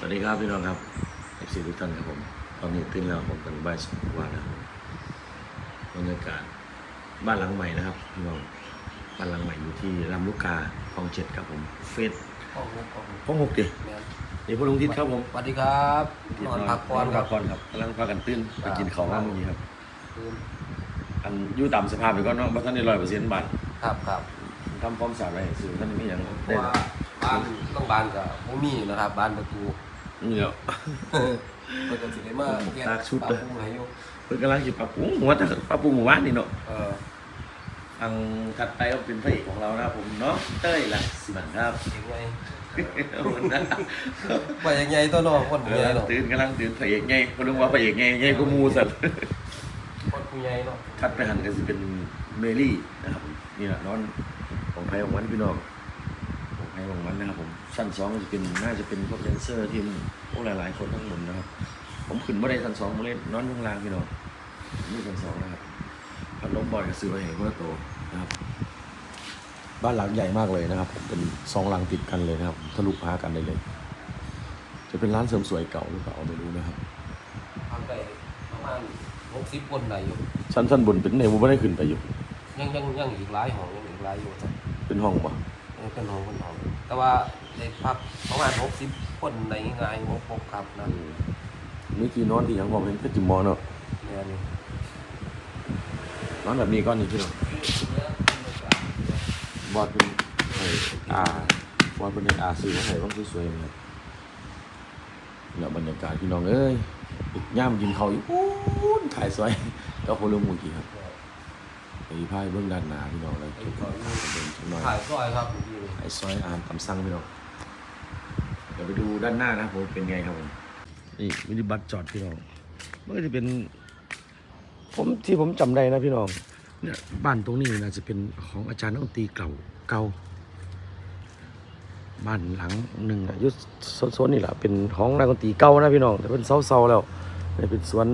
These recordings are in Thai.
สวัสดีครับพี่น้องครับเอฟซีทุกท่านครับผม ตอนนี้ตื่นแล้วผมตอนบ่ายสองกว่าแล้วบรรยากาศบ้านหลังใหม่นะครับพี่น้องบ้านหลังใหม่อยู่ที่ลำลูกกาคลองเจ็ดครับผมเฟสของผมของผมห้องหกดิแม่นนี่พลุงทิศครับผมสวัสดีครับนอนพักผ่อนนคพัรับกผ่อนครับกำลังพากันตื่นไปกินข้าวมาเมื่อกี้ครับคืนอันอยู่ต่ำสภาพไปก่อนเนาะเพราะท่านได้ร้อยเปอร์เซ็นต์บัตรครับครับทำความสะอาดไว้ให้สื่อท่านไม่อย่างเพได้ราะว่าบ้านต้องบ้านกับบ่มีนะครับบ้านประตูนี่ เดี๋ยวเพิ่นก็สิได้มาเปลี่ยนตากชุดปเลรัยบปรุงให้อยู่เพิ่นกำลังจิปรับปรุงหัวแต่ปรับปรุงหมู่บ้านนี่เนาะเออทางถัดไปก็เป็นพระเอกของเรานะครับผมเนาะเต้ยหลักสิบันครับเด็กไงขอบคุณนะว่ายังไงตัวน้องคนผู้ใหญ่เนาะตื่นกำลังตื่นพระเอกไงคนนึกว่าพระเอกไงไงก็มูสัตว์คนผู้ใหญ่เนาะทัดไปหันก็จะเป็นเมลี่นะครับผมนี่แหละนอนของไพ่ของวันพี่น้อง ชั้นสองก็จะเป็นน่าจะเป็นพวกแดนเซอร์ทีมพวกหลาย ๆ คนทั้งหมดนะครับ ผมขึ้นมาได้ชั้นสองมาเล่นนอนข้างล่างพี่น้องนี่ชั้นสองนะครับพัดลมบอลกับซื้อมาเห็นว่าโตนะครับ บ้านหลังใหญ่มากเลยนะครับผมเป็นสองหลังติดกันเลยนะครับทะลุหากันได้เลย จะเป็นร้านเสริมสวยเก่าหรือเปล่าไม่รู้นะครับทำได้ประมาณ60คนได้อยู่ชั้นชั้นบนเป็นในผมไม่ได้ขึ้นไปอยู่ยังยังยังอีกหลายห้องยังอีกหลายอยู่ครับเป็นห้องปะเออเป็นห้องเป็นห้อง แต่ว่าได้พักประมาณ60คนได้ง่ายๆ6ครับนะมีที่นอนที่ยังผมเห็นก็จิมอเนาะแม่นี่นอนแบบนี้ก้อนนี้พี่น้องบอดเป็นไอ้อาบอดเป็นไอ้อาซื้อมาให้บ้างสวยๆนะครับแล้วบรรยากาศพี่น้องเอ้ยอีกย่ามกินเขาวอยู่อู้นถ่ายสวยก็คนลุงเมื่อกี้ครับ ไอ้พายเบื้องด้านหน้าพี่น้องแล้วเก็บภาพเป็นสักหน่อยถ่ายซอยครับเมื่อกี้นี่ไอ้ซอยอามตำซังพี่น้องเดี๋ยวไปดูด้านหน้านะครับผมเป็นไงครับผมนี่มินิบัสจอดพี่น้องมันก็จะเป็น ผมที่ผมจำได้นะพี่น้องเนี่ยบ้านตรงนี้นะจะเป็นของอาจารย์นักดนตรีเก่าเก่าบ้านหลังหนึ่งอะอยุโซนๆนี่แหละเป็นของนักดนตรีเก่านะพี่น้องแต่เป็นเซาๆแล้วเนี่ยเป็นสวน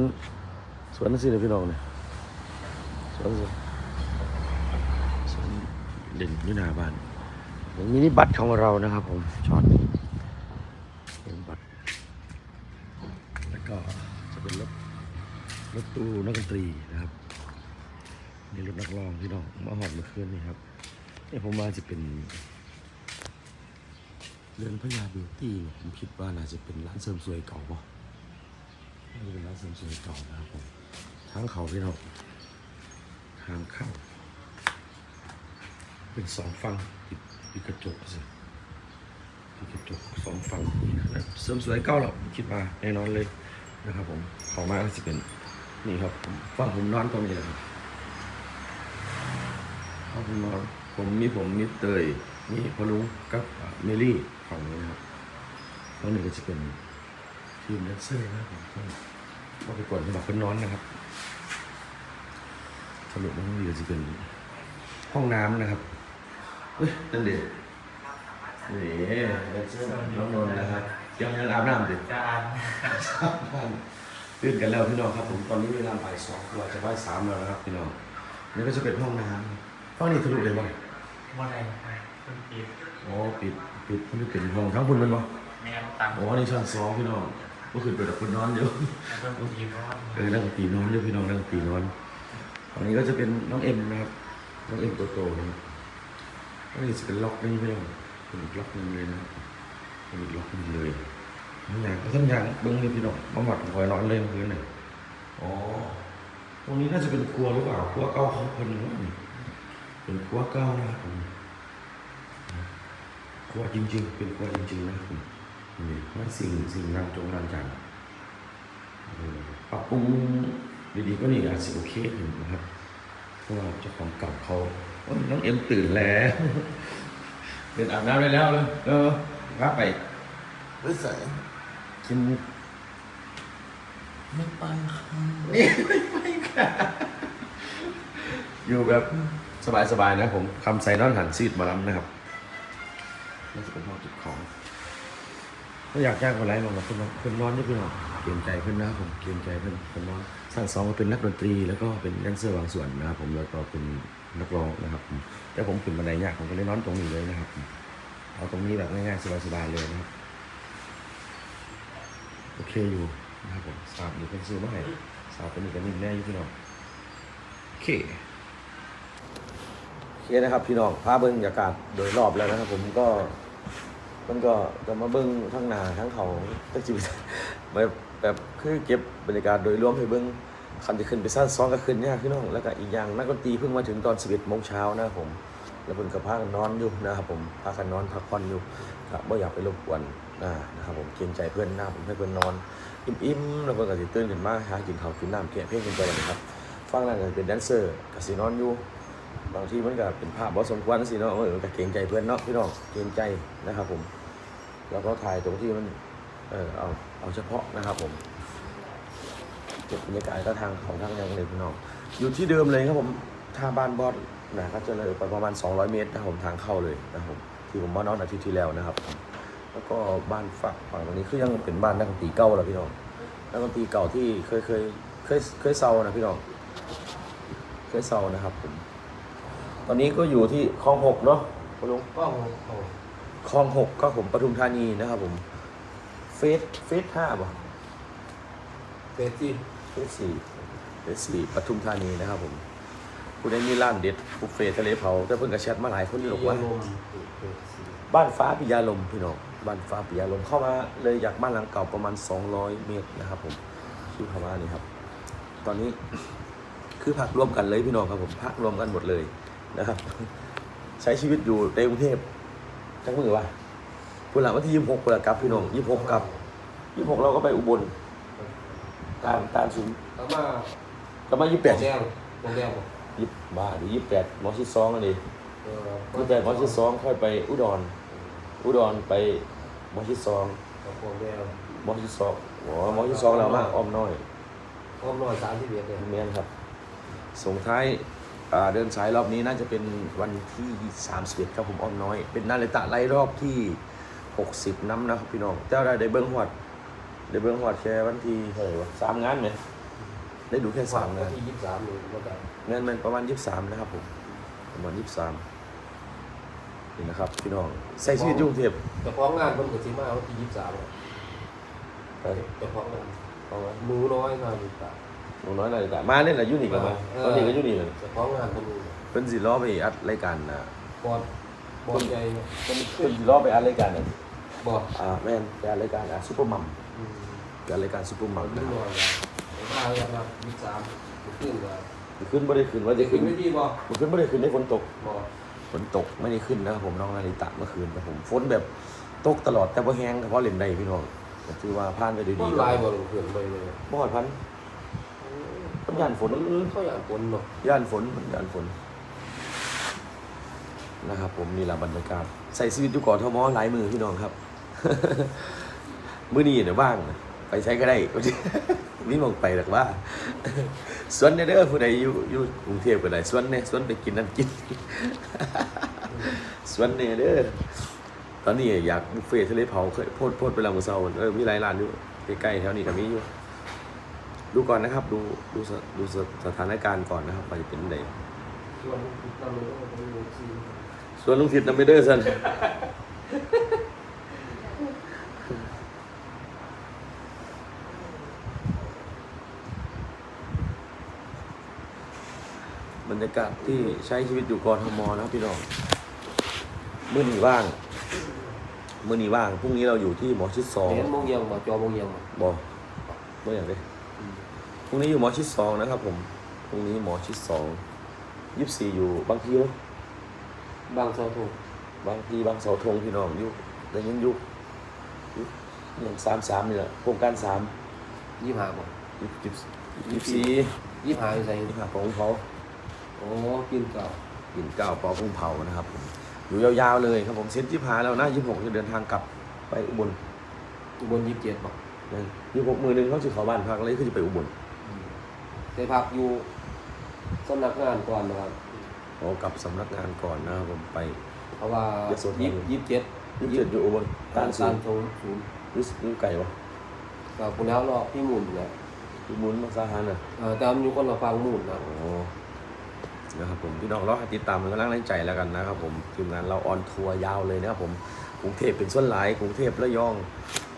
สวนนั่นสินะพี่น้องเนี่ยสวนสวน เด่นอยุนาบ้านมินิบัตรของเรานะครับ ผมช็อตนี้เป็นบัตร แล้วก็จะเป็นรถรถตู้นักดนตรีนะครับนี่รถนักร้องพี่น้องมาหอดเมื่อคืนนี่ครับนี่ผมว่าจะเป็นเรือนพญาบิวตี้ผมคิดว่าน่าจะเป็นร้านเสริมสวยเก่าป่ะน่าจะเป็นร้านเสริมสวยเก่านะครับผมทางเขาพี่น้องทางเข้า เป็นสองฝั่งปิดปิดกระจกสิปิดกระจกสองฝั่งนี่นะเสริมสวยเก้าหรอกคิดว่าแน่นอนเลยนะครับผมข้ามาก็จะเป็นนี่ครับฝั่งผมนอนตรงนี้ครับฝั่งผมนอนผมมีผมมีเตยมีพลุงกับเมลี่ฝั่งนี้นะครับฝั่งนี้ก็จะเป็นทีมแดนเซอร์นะครับผมก็ไปกดสำหรับคนนอนนะครับสรุปว่าห้องนี้ก็จะเป็นห้องน้ำนะครับ เฮ้ยนั่นเด็กนี่แดนเซอร์น้องนนท์นะครับยังยังอาบน้ำดิจะอ่านตื่นกันแล้วพี่น้องครับผมตอนนี้เวลาบ่ายสองเราจะบ่ายสามแล้วนะครับพี่น้องนี่ก็จะเป็นห้องน้ำห้องนี้ทะลุเลยมั้งว่าอะไรคุณปิดอ๋อปิดปิดมันจะเป็นห้องทั้งคุณเป็นมั้งแมวตังอ๋อนี่ชั้นสองพี่น้องก็คือเป็นแต่คนนอนอยู่แล้วก็ทีมเพราะว่าเออนั่งตีนอนอยู่พี่น้องนั่งตีนอนตอนนี้ก็จะเป็นน้องเอ็มนะครับน้องเอ็มตัวโตนะครับอั นนี้จะเป็นล็อกนึงพี่องเป็นอีกล็อกนึงเลยนะครับเป็นอีกล็อกนึงเลยนี่อย่างท่านย่างเบิ้งเลยพี่น้องมาหมัดหอยนอนเลยเมื่อคืนเลยอ๋อ ตรงนี้น่าจะเป็นครัวหรือเปล่าครัวเก่าของคนหรือเปล่านี่เป็นครัวเก่านะครับผมครัวจริง ๆ เป็นครัวจริงๆนะครับผมนี่ไม่สิ่งสิ่งนางจงนางจันทร์เออปรับปรุงดีๆก็นี่อาจจะโอเคขึ้นนะครับ เพราะว่าเจ้าของเก่าเขาน้องเอ็มตื่นแล้วเดินอาบน้ำได้แล้วเลยเออรับไปไม่ใส่กินไม่ไปครับนี่ไม่ไปค่ะอยู่แบบสบายๆนะผมคำใส่นอนหันซีดมาล้ำนะครับนี่จะเป็นห้องเก็บของก็อยากจ้างคนไรมาแบบคนนอนคนนอนนี่เพื่อนเกรงใจเพื่อนนะผมเกรงใจเพื่อนคนนอน สร้างสองก็เป็นนักดนตรี แล้วก็เป็นแดนเซอร์บางส่วนนะครับผมแล้วก็เป็นนักร้องนะครับแต่ผมขึ้นบันไดยากผมก็เลยนอนตรงนี้เลยนะครับ เอาตรงนี้แบบง่ายๆสบายๆเลยนะครับโอเคอยู่นะครับผมสาบอยู่เป็นซื้อมาให้สาบเป็นอีกอันหนึ่แน่อยู่พี่น้องโอเคโอเคนะครับพี่น้องพาเบิ้งบรรยากาศโดยรอบแล้วนะครับ ผมก็ มันก็จะมาเบิ้งทั้งหนาทั้งเขาตั้งชีวิตแบบแบบคือเก็บบรรยากาศโดยรวมให้เบิ้งคันจะขึ้นไปสั้นซ้อนก็ขึ้นยากพี่น้องแล้วก็อีกอย่างนักดนตรีเพิ่งมาถึงตอน11โมงเช้านะครับผม แล้วเพิ่นก็พากันนอนอยู่นะครับผมพากันนอนพักผ่อนอยู่ครับบ่อยากไปรบกวนอ่านะครับผมเกรงใจเพื่อนหน้าผมให้เพื่อนนอน อิ่มๆแล้วเพิ่นก็สิตื่นขึ้นมาหากินข้าวกินน้ำแกะเพลงกันไปเลยครับฟังนั้นก็เป็นแดนเซอร์ก็สินอนอยู่ บางทีมันก็เป็นภาพบ่สมควรสิเนาะเออก็เกรงใจเพื่อนเนาะพี่น้องเกรงใจนะครับ ผม แล้วก็ถ่ายตรงที่มันเออเอาเอาเฉพาะนะครับ ผมเก็บบรรยากาศก็ทางของทางยังเลยพี่น้องอยู่ที่เดิมเลยครับผมท่าบ้านบอสนะครับจะเลยไปประมาณ 200 เมตรนะครับผมทางเข้าเลยนะครับผมที่ผมมานอนอาทิตย์ที่แล้วนะครับ แล้วก็บ้านฝักฝั่งตรงนี้คือยังเป็นบ้านนักดนตรีเก่าแหละพี่น้องนักดนตรีเก่าที่เคยเคยเคยเคยเซานะพี่น้องเคยเซานะครับผม ตอนนี้ก็อยู่ที่คลองหกเนาะคุณลุงก็โอ้โหคลองหกก็ผมปทุมธานีนะครับผม เฟสเฟสห้าป่ะเฟสที่เฟสสี่เฟสสี่ปทุมธานีนะครับผมผู้ได้มีร้านเด็ดบุฟเฟ่ทะเลเผาแต่เพิ่งกระแชทมาหลายคนอยู่หรอกว่าลมเฟสสี่บ้านฟ้าปิยาลมพี่น้องบ้านฟ้าปิยาลมเข้ามาเลยจากบ้านหลังเก่าประมาณ 200 เมตรนะครับผมชื่อเข้ามานี่ครับ ตอนนี้คือพักร่วมกันเลยพี่น้องครับผมพักรวมกันหมดเลย นะครับ ใช้ชีวิตอยู่ในกรุงเทพจังมือวะคุณหลังวันที่ยี่หกคุณหลังกลับพี่น้องยี่หกกลับยี่หกเราก็ไปอุบลตามตามศูนย์แล้วมาก็มายี่แปดโรงแรมโรงแรมบ่ยี่บ้าหรือยี่แปดมอชิดสองอันนี้เออยี่แปดมอชิดสองค่อยไปอุดร อุดรไปมอชิดสองโรงแรมมอชิดสองอ๋อมอชิดสองเรามากอ้อมน้อยอ้อมน้อยสามสิบเอ็ดเลยเมียนครับส่งท้ายอ่า เดินสายรอบนี้น่าจะเป็นวันที่ 31ครับผมอ้อมน้อย เป็นนาฬิตะไล่รอบที่ 60 น้ำนะครับพี่น้องเจ้าได้ได้เบิ้งหวดได้เบิ้งหวดแค่วันที่เท่าไหร่วะสามงานไหมได้ดูแค่สามงานที่ยี่สิบสามเลยก็ได้งานมันประมาณ23นะครับผมประมาณ23นี่นะครับพี่น้องใส่ชีวิตอยุ่กรุงเทพแต่พร้อมงานมันก็สิมาวันที่ยี่สิบสามไปแต่พร้อมงานเอาไว้หนูน้อยงานดีกว่า หนูน้อยนาฬิตะมาเนี่ยแหละอยูนิคกันมาตอนนี้ก็อยูนิคเลยแต่พร้อมงานมันมีเป็นสิล้อไปอัดรายการนะบอลบอลใหญ่เนี่ยเป็นเป็นสิล้อไปอัดรายการนะบอลอ่าแม่นไปอัดรายการอะซูเปอร์มัมอืมไปอัดรายการซูเปอร์มัมนินะดคหรับน่อยนะผมว่าแล้วครับยี่สิบสามขึ้นว่าขึ้นไม่ได้ขึ้นว่าจะขึ้ขึ้นนไม่ดีบอมันขึ้นไม่ได้ขึ้นได้ฝนตกบอฝนตกไม่ได้ขึ้นนะครับผมน้องนาริตะเมื่อคืนครับผมฝนแบบตกตลอดแต่ว่าแห้งเฉพาะเล่นใดพี่น้องก็ถือว่าผ่านไปด้วยต้ดีนลายบอลเขื่อนไปเลยบ่อดพันต้น ย่านฝนเขาอยากฝนเนาะย่านฝนย่านฝน นะครับ ผมนี่แหละบรรยากาศใส่ชีวิตอยู่ก่อนทมอหลายมือพี่น้องครับมื้อนี้เดี๋ยวว่าง ไปใช้ก็ได้มีหมองไปหรอกว่าสวนเด้อผู้ใดอยู่อยู่กรุงเทพก็ได้สวนเนี่ยสวนไปกินนั่นกินสวนเนี่ยเด้อตอนนี้อยากบุฟเฟ่ทะเลเผาเคยโพดโพดไปแล้วมื้อเช้าเออมีหลายร้านอยู่ใกล้ๆแถวนี้ก็มีอยู่ ดูก่อนนะครับ ดูดูสดูสสถานการณ์ก่อนนะครับว่าจะเป็นไงส่วนตอนนี้ก็ต้องมีซีส่วนลุงทิดนำไปเด้อสันบรรยากาศที่ใช้ชีวิตอยู่กรทมนะครับพี่น้องมื้อนี้ว่าง มื้อนี้ว่างพรุ่งนี้เราอยู่ที่หมอชิดสองเห็นโมงเย็นบ่จอโมงเย็นบ่บอไม่อย่างเลยพ รุ่งนี้อยู่หมอชิดสองนะครับผม พรุ่งนี้หมอชิดสองยี่สิบสี่อยู่บางพีเนาะบางเสาถูกบางพีบางเสาธงพี่น้องอยู่แต่ยังอยู่อยู่อย่างสามสามนี่แหละโครงการสามยี่ห้าบ่ยี่สิบยี่สิบสี่ยี่ห้าอยู่ใส่ยี่ห้าปอกุ้งเผาโอ้กินเก่าปิ่นเก้าปอกุ้งเผานะครับผมอยู่ยาวๆเลยครับผมเซ็นที่พาแล้วนะยี่สิบหกจะเดินทางกลับไปอุบลอุบลยี่สิบเจ็ดบ่ยี่สิบหกมือหนึงเขาจะเข้าบ้านพักเลยคือจะไปอุบล ได้พักอยู่สำนักงานก่อนนะครับเอากลับสำนักงานก่อนนะครับผมไป เพราะว่ายโสธรยี่ยี่สิบเจ็ดยี่สิบเจ็ดอยู่อุบลกาการรสาสูรงทงศูนย์รู้สึกไก่ปะกับคุณแล้วรอพี่หมุนแหละพี่มุนมาซาฮานอะ เอ่อแต่มันอยู่คนละฟังหมุนนะ โอ้นะครับผมพี่น้องเราให้ติดตามเป็นกำลังใจแล้วกันนะครับผมทีมงานเราออนทัวร์ยาวเลยนะครับผมกรุงเทพเป็นส่วนหลายกรุงเทพระยอง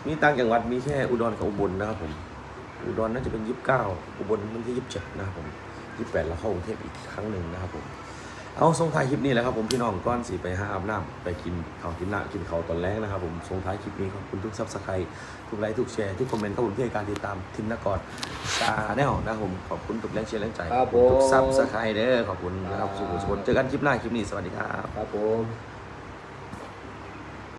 มีต่างจังหวัดมีแค่อุดรกับอุบลนะครับผม อุดรน่าจะเป็นยีิบเก้าอุบลมันที่ยีิบเจ็ดนะครับผมยี่สิบแปดแล้วเข้ากรุงเทพอีกครั้งหนึ่งนะครับผมเอาส่งท้ายคลิปนี้แหละครับผมพี่น้องก้อนสีไปห้าอาบน้ำไปกินข้าวกินน้ำกินข้าวตอนแรกนะครับผมส่งท้ายคลิปนี้ขอบคุณทุกซับสไครต์ทุกไลค์ทุกแชร์ทุกคอมเมนต์ขอบคุณที่ให้การติดตามทิมนกรชาแนลนะครับผมขอบคุณทุกแรงเชียร์แรงใจครับขอณทุกผมซับสไครต์เด้อขอบคุณนะครับสุขสุขเจอกันคลิปหน้าคลิปนี้สวัสดีครับ ครับผม